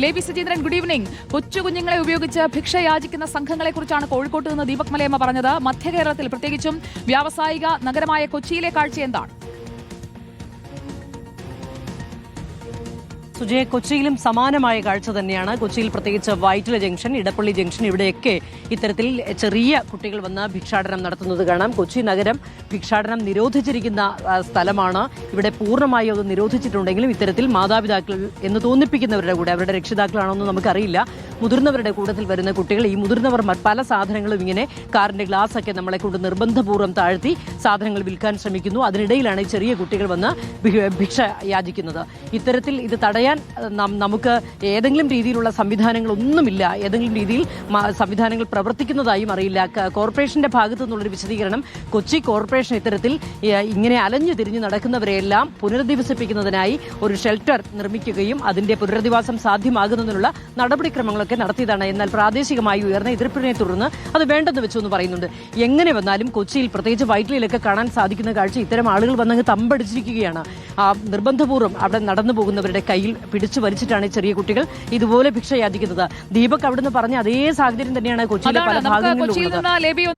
ലേബി Sajeendran good evening. കൊച്ചു കുഞ്ഞുങ്ങളെ ഉപയോഗിച്ച് ഭിക്ഷ യാചിക്കുന്ന സംഘങ്ങളെക്കുറിച്ചാണ് കോഴിക്കോട്ട് നിന്ന് ദീപക് മലയമ്മ പറഞ്ഞത്. മധ്യകേരളത്തിൽ പ്രത്യേകിച്ചും വ്യാവസായിക നഗരമായ കൊച്ചിയിലെ കാഴ്ച എന്താണ്? സുജയ കൊച്ചിയിലും സമാനമായ കാഴ്ച തന്നെയാണ്. കൊച്ചിയിൽ പ്രത്യേകിച്ച് വൈറ്റില ജംഗ്ഷൻ ഇടപ്പള്ളി ജംഗ്ഷൻ ഇവിടെയൊക്കെ ഇത്തരത്തിൽ ചെറിയ കുട്ടികൾ വന്ന് ഭിക്ഷാടനം നടത്തുന്നത് കാണാം. കൊച്ചി നഗരം ഭിക്ഷാടനം നിരോധിച്ചിരിക്കുന്ന സ്ഥലമാണ്. ഇവിടെ പൂർണമായി അത് നിരോധിച്ചിട്ടുണ്ടെങ്കിലും ഇത്തരത്തിൽ മാതാപിതാക്കൾ എന്ന് തോന്നിപ്പിക്കുന്നവരുടെ കൂടെ അവരുടെ രക്ഷിതാക്കളാണോന്ന് നമുക്കറിയില്ല. മുതിർന്നവരുടെ കൂട്ടത്തിൽ വരുന്ന കുട്ടികൾ ഈ മുതിർന്നവർ പല സാധനങ്ങളും ഇങ്ങനെ കാറിന്റെ ഗ്ലാസ് ഒക്കെ നമ്മളെ കൊണ്ട് നിർബന്ധപൂർവം താഴ്ത്തി സാധനങ്ങൾ വിൽക്കാൻ ശ്രമിക്കുന്നു. അതിനിടയിലാണ് ചെറിയ കുട്ടികൾ വന്ന് ഭിക്ഷ യാചിക്കുന്നത്. ഇത്തരത്തിൽ ഇത് തടയാൻ അഹ്, നമുക്ക് ഏതെങ്കിലും രീതിയിലുള്ള സംവിധാനങ്ങളൊന്നുമില്ല. ഏതെങ്കിലും രീതിയിൽ സംവിധാനങ്ങൾ പ്രവർത്തിക്കുന്നതായും അറിയില്ല. കോർപ്പറേഷന്റെ ഭാഗത്തു നിന്നുള്ളൊരു വിശദീകരണം കൊച്ചി കോർപ്പറേഷൻ ഇത്തരത്തിൽ ഇങ്ങനെ അലഞ്ഞു തിരിഞ്ഞു നടക്കുന്നവരെയെല്ലാം പുനരധിവസിപ്പിക്കുന്നതിനായി ഒരു ഷെൽട്ടർ നിർമ്മിക്കുകയും അതിന്റെ പുനരധിവാസം സാധ്യമാകുന്നതിനുള്ള നടപടിക്രമങ്ങളൊക്കെ നടത്തിയതാണ്. എന്നാൽ പ്രാദേശികമായി ഉയർന്ന എതിർപ്പിനെ തുടർന്ന് അത് വേണ്ടെന്ന് വെച്ചു എന്ന് പറയുന്നുണ്ട്. എങ്ങനെ വന്നാലും കൊച്ചിയിൽ പ്രത്യേകിച്ച് വൈറ്റിലയിലൊക്കെ കാണാൻ സാധിക്കുന്ന കാഴ്ച ഇത്തരം ആളുകൾ വന്നങ്ങ് തമ്പടിച്ചിരിക്കുകയാണ്. നിർബന്ധപൂർവം അവിടെ നടന്നു പോകുന്നവരുടെ കയ്യിൽ പിടിച്ചു വലിച്ചിട്ടാണ് ഈ ചെറിയ കുട്ടികൾ ഇതുപോലെ ഭിക്ഷ യാചിക്കുന്നത്. ദീപക് അവിടുന്ന് പറഞ്ഞ അതേ സാഹചര്യം തന്നെയാണ് കൊച്ചിയിലെ പല ഭാഗങ്ങളിലും